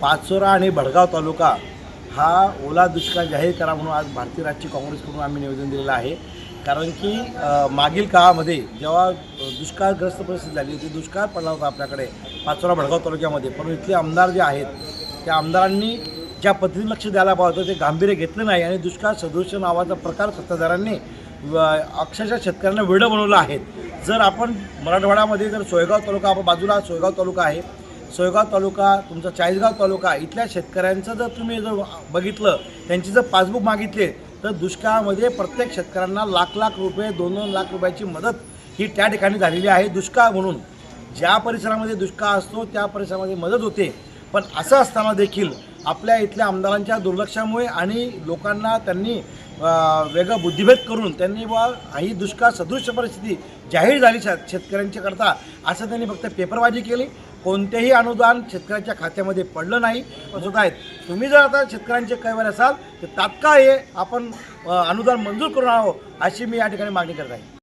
पाचोरा आणि भडगाव तालुका हा ओला दुष्काळ जाहीर करा म्हणून आज भारतीय राष्ट्रीय काँग्रेसकडून आम्ही निवेदन दिलेलं आहे. कारण की मागील काळामध्ये जेव्हा दुष्काळग्रस्त परिस्थिती झाली होती दुष्काळ पडला होता आपल्याकडे पाचोरा भडगाव तालुक्यामध्ये. पण इथले आमदार जे आहेत त्या आमदारांनी ज्या पद्धतीने लक्ष द्यायला पाहतं ते गांभीर्य घेतलं नाही आणि दुष्काळ सदृश नावाचा प्रकार सत्ताधाऱ्यांनी अक्षरशः शेतकऱ्यांना वेडं बनवलं आहे. जर आपण मराठवाड्यामध्ये जर सोयगाव तालुका आपण बाजूला सोयगाव तालुका आहे सोयगाव तालुका तुमचा चाळीसगाव तालुका इथल्या शेतकऱ्यांचं जर तुम्ही जर बघितलं त्यांची जर पासबुक मागितले तर दुष्काळामध्ये प्रत्येक शेतकऱ्यांना लाख लाख रुपये दोन दोन लाख रुपयाची मदत ही त्या ठिकाणी झालेली आहे दुष्काळ म्हणून. ज्या परिसरामध्ये दुष्काळ असतो त्या परिसरामध्ये मदत होते. पण असं असताना देखील आपल्या इथल्या आमदारांच्या दुर्लक्षामुळे आणि लोकांना त्यांनी वेगळं बुद्धिभेद करून त्यांनी बा ही दुष्काळ सदृश्य परिस्थिती जाहीर झाली शेतकऱ्यांच्या करता. असं त्यांनी फक्त पेपरबाजी केली. कोणतेही अनुदान शेतकऱ्यांच्या खात्यामध्ये पडलं नाही. असं आहेत तुम्ही जर आता शेतकऱ्यांचे कैवार असाल तर तात्काळ हे आपण अनुदान मंजूर करून आहो अशी मी या ठिकाणी मागणी करत आहे.